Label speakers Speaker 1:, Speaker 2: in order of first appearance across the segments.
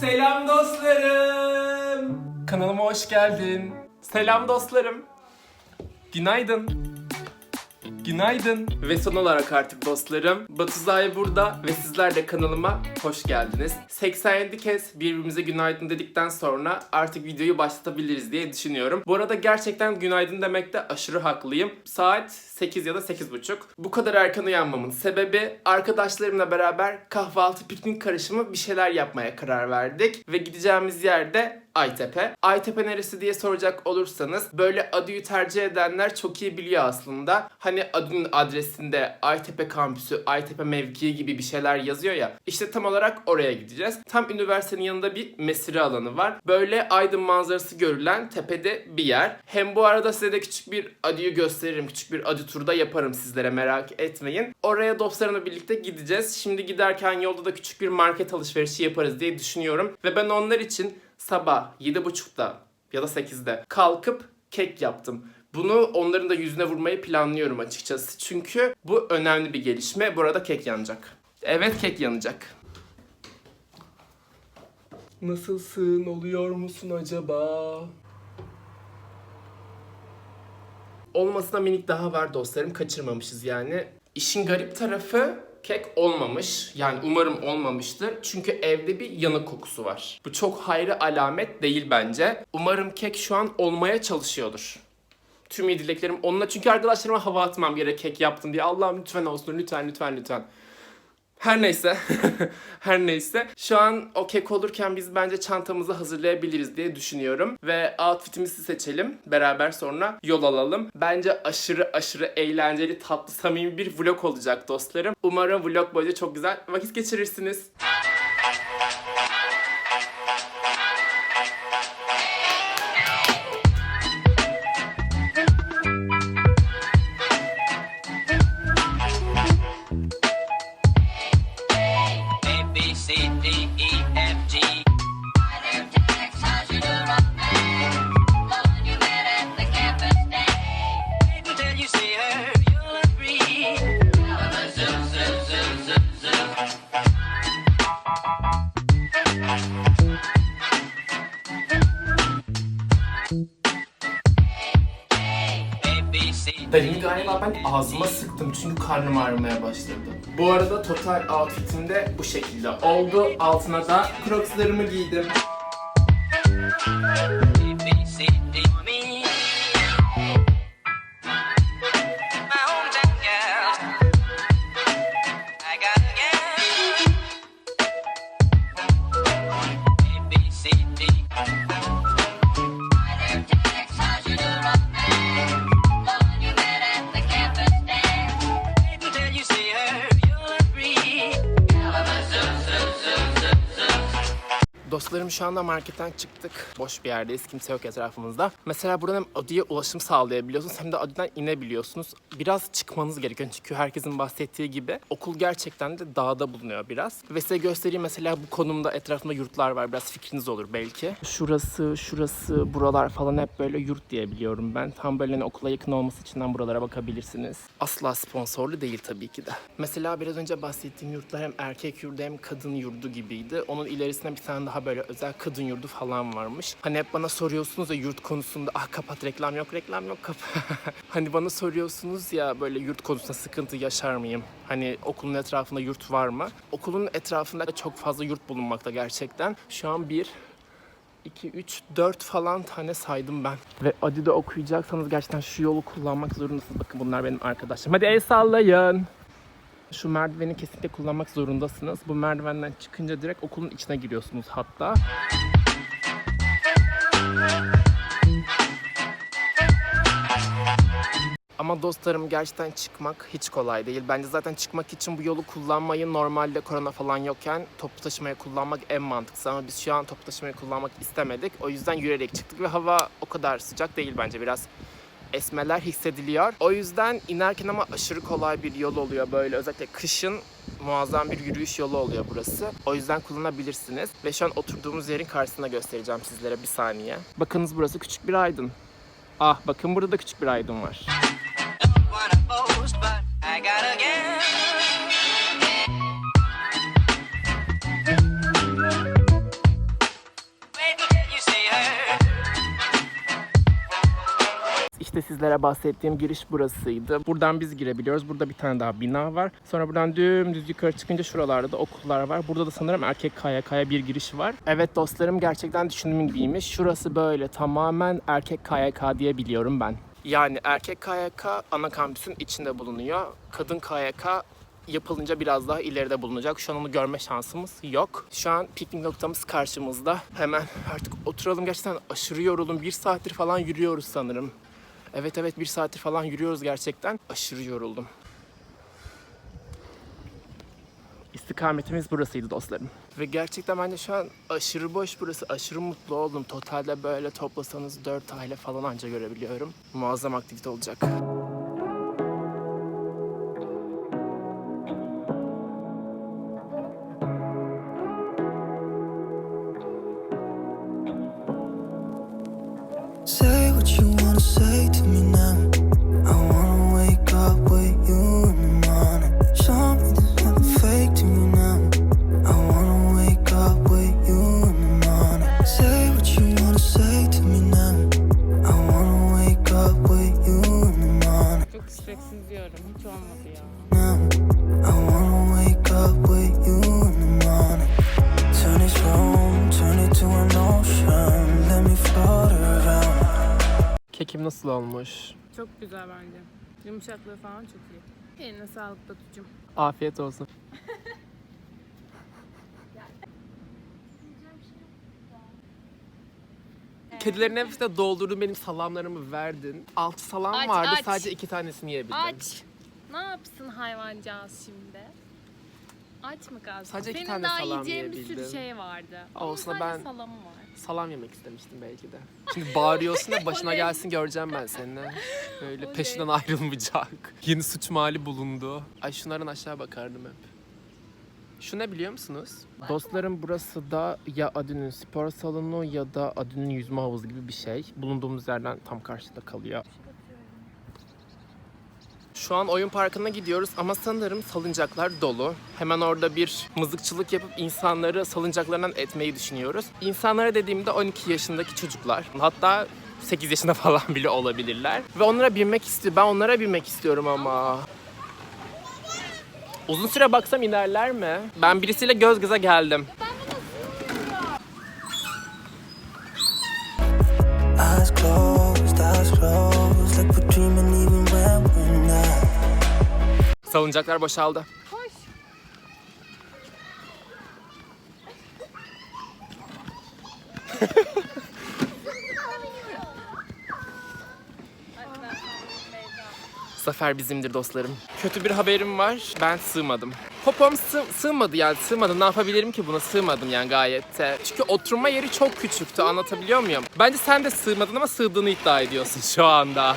Speaker 1: Selam dostlarım. Kanalıma hoş geldin. Selam dostlarım. Günaydın. Günaydın. Ve son olarak artık dostlarım, Batuzay burada ve sizler de kanalıma hoş geldiniz. 87 kez birbirimize günaydın dedikten sonra artık videoyu başlatabiliriz diye düşünüyorum. Bu arada gerçekten günaydın demekte aşırı haklıyım. Saat 8 ya da 8.30. Bu kadar erken uyanmamın sebebi arkadaşlarımla beraber kahvaltı piknik karışımı bir şeyler yapmaya karar verdik. Ve gideceğimiz yerde Aytepe. Aytepe neresi diye soracak olursanız böyle Adü'yü tercih edenler çok iyi biliyor aslında. Hani Adü'nün adresinde Aytepe kampüsü, Aytepe mevkii gibi bir şeyler yazıyor ya. İşte tam olarak oraya gideceğiz. Tam üniversitenin yanında bir mesire alanı var. Böyle Aydın manzarası görülen tepede bir yer. Hem bu arada size de küçük bir Adü'yü gösteririm. Küçük bir Adü turda yaparım sizlere merak etmeyin. Oraya dostlarımla birlikte gideceğiz. Şimdi giderken yolda da küçük bir market alışverişi yaparız diye düşünüyorum. Ve ben onlar için sabah 7.30'da ya da 8'de kalkıp kek yaptım. Bunu onların da yüzüne vurmayı planlıyorum açıkçası. Çünkü bu önemli bir gelişme. Burada kek yanacak. Evet kek yanacak. Nasılsın? Oluyor musun acaba? Olmasına minik daha var dostlarım. Kaçırmamışız yani. İşin garip tarafı kek olmamış. Yani umarım olmamıştır. Çünkü evde bir yanık kokusu var. Bu çok hayra alamet değil bence. Umarım kek şu an olmaya çalışıyordur. Tüm iyi dileklerim onunla. Çünkü arkadaşlarıma hava atmam gerek kek yaptın diye. Allah'ım lütfen olsun lütfen lütfen lütfen. Her neyse. Her neyse. Şu an o kek olurken biz bence çantamızı hazırlayabiliriz diye düşünüyorum. Ve outfitimizi seçelim. Beraber sonra yol alalım. Bence aşırı aşırı eğlenceli, tatlı, samimi bir vlog olacak dostlarım. Umarım vlog boyunca çok güzel vakit geçirirsiniz. Darini galiba ben ağzıma sıktım çünkü karnım ağrımaya başladı. Bu arada total outfitim de bu şekilde oldu. Altına da crocslarımı giydim. Dostlarım şu anda marketten çıktık. Boş bir yerdeyiz. Kimse yok etrafımızda. Mesela buradan hem Adı'ya ulaşım sağlayabiliyorsunuz hem de Adı'dan inebiliyorsunuz. Biraz çıkmanız gerekiyor. Çünkü herkesin bahsettiği gibi okul gerçekten de dağda bulunuyor biraz. Ve size göstereyim mesela bu konumda etrafında yurtlar var. Biraz fikriniz olur belki. Şurası, şurası, buralar falan hep böyle yurt diye biliyorum ben. Tam böyle hani okula yakın olması için buralara bakabilirsiniz. Asla sponsorlu değil tabii ki de. Mesela biraz önce bahsettiğim yurtlar hem erkek yurdu hem kadın yurdu gibiydi. Onun ilerisinde bir tane daha böyle özel kadın yurdu falan varmış. Hani hep bana soruyorsunuz ya yurt konusunda ah kapat reklam yok reklam yok kap. hani bana soruyorsunuz ya böyle yurt konusunda sıkıntı yaşar mıyım? Hani okulun etrafında yurt var mı? Okulun etrafında çok fazla yurt bulunmakta gerçekten. Şu an bir 2, 3, 4 falan tane saydım ben. Ve Adi'de okuyacaksanız gerçekten şu yolu kullanmak zorundasınız. Bakın bunlar benim arkadaşlarım. Hadi el sallayın. Şu merdiveni kesinlikle kullanmak zorundasınız. Bu merdivenden çıkınca direkt okulun içine giriyorsunuz hatta. Ama dostlarım gerçekten çıkmak hiç kolay değil. Bence zaten çıkmak için bu yolu kullanmayı normalde korona falan yokken toplu taşımaya kullanmak en mantıklısı. Ama biz şu an toplu taşımayı kullanmak istemedik. O yüzden yürüyerek çıktık ve hava o kadar sıcak değil bence. Biraz esmeler hissediliyor. O yüzden inerken ama aşırı kolay bir yol oluyor böyle. Özellikle kışın muazzam bir yürüyüş yolu oluyor burası. O yüzden kullanabilirsiniz. Ve şu an oturduğumuz yerin karşısında göstereceğim sizlere bir saniye. Bakınız burası küçük bir aydın. Ah bakın burada da küçük bir aydın var. Sizlere bahsettiğim giriş burasıydı. Buradan biz girebiliyoruz. Burada bir tane daha bina var. Sonra buradan dümdüz yukarı çıkınca şuralarda da okullar var. Burada da sanırım erkek KYK'ya bir giriş var. Evet dostlarım gerçekten düşündüğüm gibiymiş. Şurası böyle tamamen erkek KYK diye biliyorum ben. Yani erkek KYK ana kampüsün içinde bulunuyor. Kadın KYK yapılınca biraz daha ileride bulunacak. Şu an onu görme şansımız yok. Şu an piknik noktamız karşımızda. Hemen artık oturalım. Gerçekten aşırı yoruldum. Bir saattir falan yürüyoruz sanırım. Evet evet bir saattir falan yürüyoruz gerçekten. Aşırı yoruldum. İstikametimiz burasıydı dostlarım. Ve gerçekten bence şu an aşırı boş burası. Aşırı mutlu oldum. Totalde böyle toplasanız 4 aile falan anca görebiliyorum. Muazzam aktivite olacak.
Speaker 2: Çok güzel bence. Yumuşaklığı falan çok iyi. Eline sağlık Batucuğum.
Speaker 1: Afiyet olsun. Kedilerin hepsine doldurdun benim salamlarımı verdin. Altı salam
Speaker 2: Aç,
Speaker 1: vardı
Speaker 2: aç.
Speaker 1: sadece iki tanesini yiyebildim.
Speaker 2: Aç. Ne yapsın hayvancağız şimdi? Aç mı kalsın?
Speaker 1: Sadece iki
Speaker 2: Senin
Speaker 1: tane
Speaker 2: daha
Speaker 1: salam
Speaker 2: yiyeceğin bir sürü
Speaker 1: yiyebildim.
Speaker 2: şey vardı. Onun
Speaker 1: Olsun,
Speaker 2: sadece
Speaker 1: ben-
Speaker 2: salamı var.
Speaker 1: Salam yemek istemiştim belki de. Şimdi bağırıyorsun da başına gelsin göreceğim ben seni. Böyle peşinden ayrılmayacak. Yeni suç mali bulundu. Ay şunların aşağı bakardım hep. Şu ne biliyor musunuz? Dostlarım burası da ya Adün'ün spor salonu ya da Adün'ün yüzme havuzu gibi bir şey. Bulunduğumuz yerden tam karşıda kalıyor. Şu an oyun parkına gidiyoruz ama sanırım salıncaklar dolu. Hemen orada bir mızıkçılık yapıp insanları salıncaklarından etmeyi düşünüyoruz. İnsanlara dediğimde 12 yaşındaki çocuklar. Hatta 8 yaşında falan bile olabilirler. Ve onlara binmek istiyor. Ben onlara binmek istiyorum ama. Uzun süre baksam inerler mi? Ben birisiyle göz göze geldim. Salıncaklar boşaldı.
Speaker 2: Koş.
Speaker 1: Zafer bizimdir dostlarım. Kötü bir haberim var. Ben sığmadım. Popom sığ- sığmadı yani sığmadı. Ne yapabilirim ki buna sığmadım yani gayet de. Çünkü oturma yeri çok küçüktü anlatabiliyor muyum? Bence sen de sığmadın ama sığdığını iddia ediyorsun şu anda.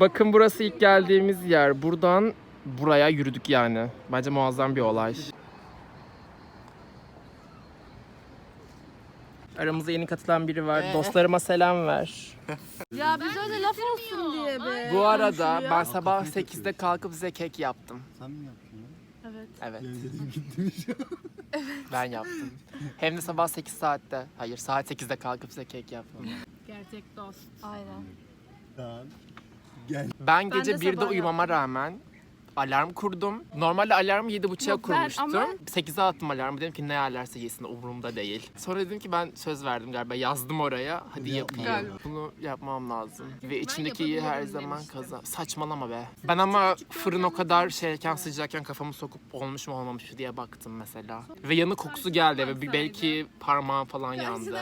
Speaker 1: Bakın burası ilk geldiğimiz yer. Buradan buraya yürüdük yani. Bence muazzam bir olay. Aramıza yeni katılan biri var. Dostlarıma selam ver.
Speaker 3: Ya biz öyle laf olsun diye be.
Speaker 1: Bu arada ben sabah 8'de kalkıp size kek yaptım.
Speaker 4: Sen mi yaptın ya?
Speaker 3: Evet.
Speaker 1: Evet.
Speaker 4: Dedim gitmiş ya.
Speaker 1: Ben yaptım. Hem de sabah 8 saatte. Hayır saat 8'de kalkıp size kek yaptım.
Speaker 2: Gerçek dost.
Speaker 3: Aynen.
Speaker 4: Tamam. Gel.
Speaker 1: Ben
Speaker 3: Ben
Speaker 1: gece
Speaker 3: de
Speaker 1: 1'de
Speaker 3: sabah
Speaker 1: uyumama rağmen alarm kurdum. Normalde alarmı 7.30'a
Speaker 3: Yok, ben
Speaker 1: kurmuştum.
Speaker 3: ama-
Speaker 1: 8'e attım alarmı. Dedim ki ne yerlerse yesin umurumda değil. Sonra dedim ki ben söz verdim galiba. Yazdım oraya. Hadi yapayım.
Speaker 2: Galiba.
Speaker 1: Bunu yapmam lazım. Ve
Speaker 2: Ben
Speaker 1: içindeki iyi her
Speaker 2: yapabilirim
Speaker 1: zaman
Speaker 2: demiştim.
Speaker 1: kazan. Saçmalama be. Ben ama fırın o kadar şeyken sıcakken kafamı sokup olmuş mu olmamış mı diye baktım mesela. Ve yanı kokusu geldi ve bir belki parmağım falan yandı.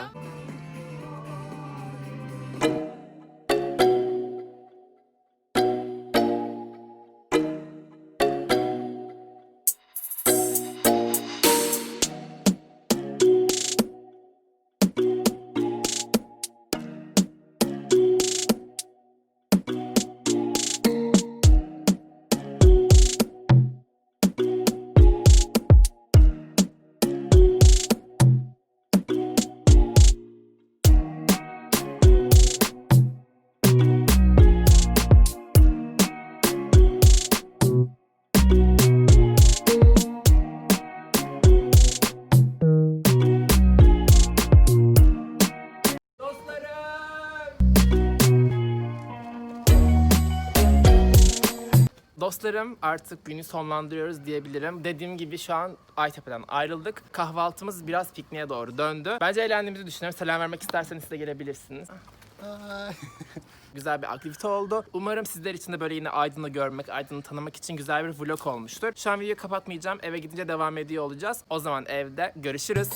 Speaker 1: Dostlarım artık günü sonlandırıyoruz diyebilirim. Dediğim gibi şu an Aytepe'den ayrıldık. Kahvaltımız biraz pikniğe doğru döndü. Bence eğlendiğimizi düşünüyorum. Selam vermek isterseniz de gelebilirsiniz. Güzel bir aktivite oldu. Umarım sizler için de böyle yine Aydın'ı görmek, Aydın'ı tanımak için güzel bir vlog olmuştur. Şu an videoyu kapatmayacağım. Eve gidince devam ediyor olacağız. O zaman evde görüşürüz.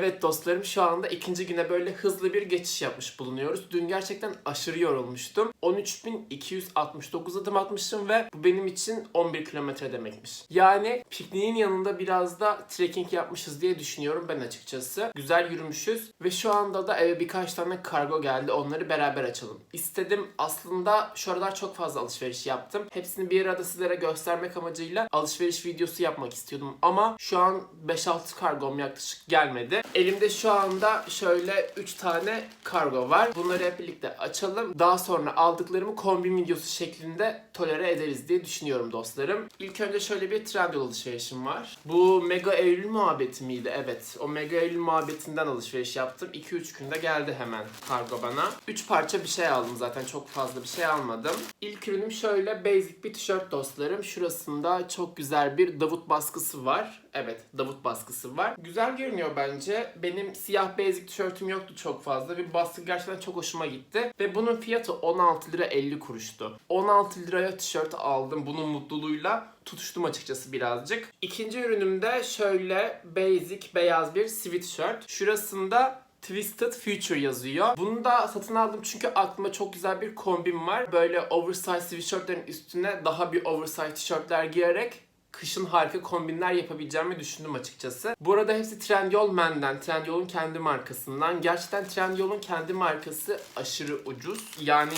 Speaker 1: Evet dostlarım şu anda ikinci güne böyle hızlı bir geçiş yapmış bulunuyoruz. Dün gerçekten aşırı yorulmuştum. 13.269 adım atmışım ve bu benim için 11 kilometre demekmiş. Yani pikniğin yanında biraz da trekking yapmışız diye düşünüyorum ben açıkçası. Güzel yürümüşüz ve şu anda da eve birkaç tane kargo geldi. Onları beraber açalım. İstedim aslında şu aralar çok fazla alışveriş yaptım. Hepsini bir arada sizlere göstermek amacıyla alışveriş videosu yapmak istiyordum. Ama şu an 5-6 kargom yaklaşık gelmedi. Elimde şu anda şöyle 3 tane kargo var. Bunları hep birlikte açalım. Daha sonra aldıklarımı kombin videosu şeklinde tolere ederiz diye düşünüyorum dostlarım. İlk önce şöyle bir Trendyol alışverişim var. Bu Mega Eylül muhabbeti miydi? Evet. O Mega Eylül muhabbetinden alışveriş yaptım. 2-3 günde geldi hemen kargo bana. 3 parça bir şey aldım zaten. Çok fazla bir şey almadım. İlk ürünüm şöyle basic bir tişört dostlarım. Şurasında çok güzel bir Davut baskısı var. Evet Davut baskısı var. Güzel görünüyor bence. Benim siyah basic tişörtüm yoktu çok fazla. Bir baskı gerçekten çok hoşuma gitti. Ve bunun fiyatı 16 lira 50 kuruştu. 16 liraya tişört aldım. Bunun mutluluğuyla tutuştum açıkçası birazcık. İkinci ürünüm de şöyle basic beyaz bir sweatshirt. Şurasında Twisted Future yazıyor. Bunu da satın aldım çünkü aklıma çok güzel bir kombin var. Böyle oversize sweatshirtlerin üstüne daha bir oversize tişörtler giyerek kışın harika kombinler yapabileceğimi düşündüm açıkçası. Bu arada hepsi Trendyol Men'den, Trendyol'un kendi markasından. Gerçekten Trendyol'un kendi markası aşırı ucuz. Yani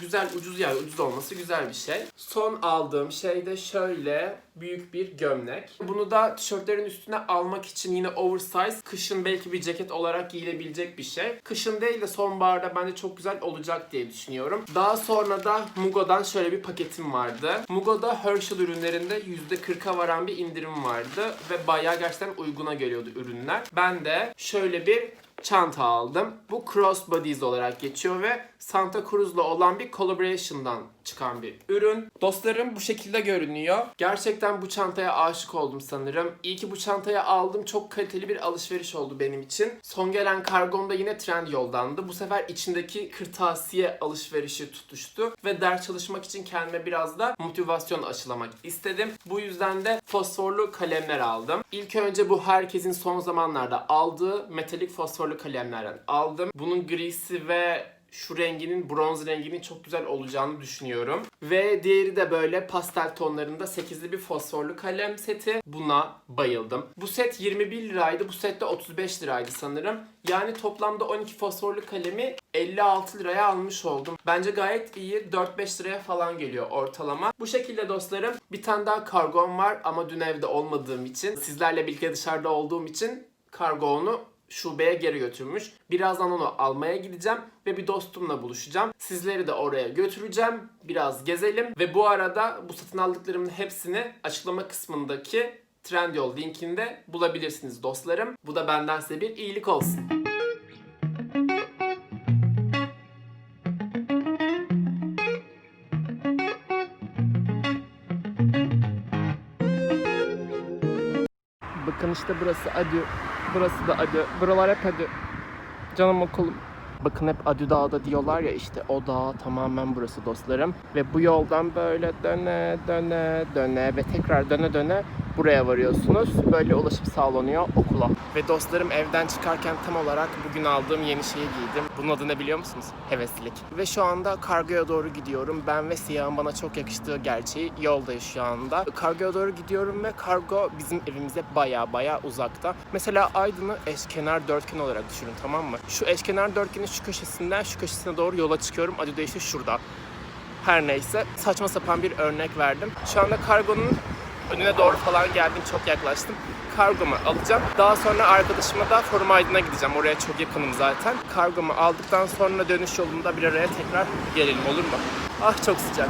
Speaker 1: güzel ucuz yani ucuz olması güzel bir şey. Son aldığım şey de şöyle büyük bir gömlek. Bunu da tişörtlerin üstüne almak için yine oversize, kışın belki bir ceket olarak giyilebilecek bir şey. Kışın değil de sonbaharda bence çok güzel olacak diye düşünüyorum. Daha sonra da Mugo'dan şöyle bir paketim vardı. Mugo'da Herschel ürünlerinde %40'a varan bir indirim vardı ve bayağı gerçekten uyguna geliyordu ürünler. Ben de şöyle bir çanta aldım. Bu Crossbodies olarak geçiyor ve Santa Cruz'la olan bir collaboration'dan çıkan bir ürün. Dostlarım bu şekilde görünüyor. Gerçekten bu çantaya aşık oldum sanırım. İyi ki bu çantayı aldım. Çok kaliteli bir alışveriş oldu benim için. Son gelen kargom da yine Trendyol'dandı. Bu sefer içindeki kırtasiye alışverişi tutuştu ve ders çalışmak için kendime biraz da motivasyon aşılamak istedim. Bu yüzden de fosforlu kalemler aldım. İlk önce bu herkesin son zamanlarda aldığı metalik fosforlu kalemlerden aldım. Bunun grisi ve şu renginin bronz renginin çok güzel olacağını düşünüyorum. Ve diğeri de böyle pastel tonlarında 8'li bir fosforlu kalem seti. Buna bayıldım. Bu set 21 liraydı. Bu set de 35 liraydı sanırım. Yani toplamda 12 fosforlu kalemi 56 liraya almış oldum. Bence gayet iyi. 4-5 liraya falan geliyor ortalama. Bu şekilde dostlarım. Bir tane daha kargom var ama dün evde olmadığım için, sizlerle birlikte dışarıda olduğum için kargo onu şubeye geri götürmüş. Birazdan onu almaya gideceğim ve bir dostumla buluşacağım. Sizleri de oraya götüreceğim. Biraz gezelim ve bu arada bu satın aldıklarımın hepsini açıklama kısmındaki Trendyol linkinde bulabilirsiniz dostlarım. Bu da benden size bir iyilik olsun. Bakın işte burası Adü. Burası da Adü. Buralar hep Adü. Canım okulum. Bakın hep Adü Dağı'da diyorlar ya işte o dağ tamamen burası dostlarım. Ve bu yoldan böyle döne döne döne ve tekrar döne döne buraya varıyorsunuz. Böyle ulaşım sağlanıyor okula. Ve dostlarım evden çıkarken tam olarak bugün aldığım yeni şeyi giydim. Bunun adı ne biliyor musunuz? Heveslilik. Ve şu anda kargoya doğru gidiyorum. Ben ve siyahın bana çok yakıştığı gerçeği yoldayız şu anda. Kargoya doğru gidiyorum ve kargo bizim evimize baya baya uzakta. Mesela Aydın'ı eşkenar dörtgen olarak düşünün tamam mı? Şu eşkenar dörtgenin şu köşesinden şu köşesine doğru yola çıkıyorum. Adı da işte şurada. Her neyse saçma sapan bir örnek verdim. Şu anda kargonun önüne doğru falan geldim çok yaklaştım. Kargomu alacağım. Daha sonra arkadaşıma da Forum Aydın'a gideceğim. Oraya çok yakınım zaten. Kargomu aldıktan sonra dönüş yolunda bir araya tekrar gelelim olur mu? Ah çok sıcak.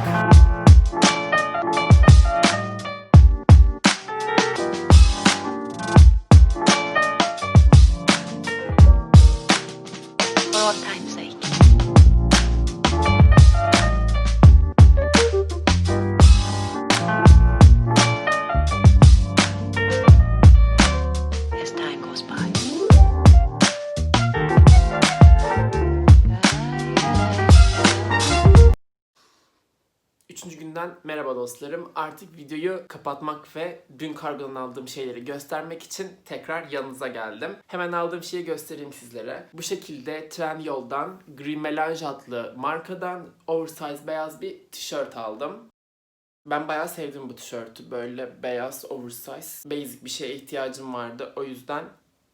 Speaker 1: Yeniden merhaba dostlarım. Artık videoyu kapatmak ve dün kargodan aldığım şeyleri göstermek için tekrar yanınıza geldim. Hemen aldığım şeyi göstereyim sizlere. Bu şekilde Trendyol'dan Green Melange adlı markadan oversize beyaz bir tişört aldım. Ben bayağı sevdim bu tişörtü. Böyle beyaz, oversize, basic bir şeye ihtiyacım vardı. O yüzden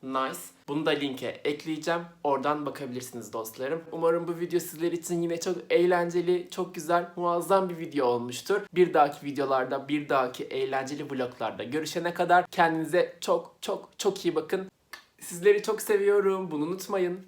Speaker 1: nice. Bunu da linke ekleyeceğim. Oradan bakabilirsiniz dostlarım. Umarım bu video sizler için yine çok eğlenceli, çok güzel, muazzam bir video olmuştur. Bir dahaki videolarda, bir dahaki eğlenceli vloglarda görüşene kadar kendinize çok çok çok iyi bakın. Sizleri çok seviyorum. Bunu unutmayın.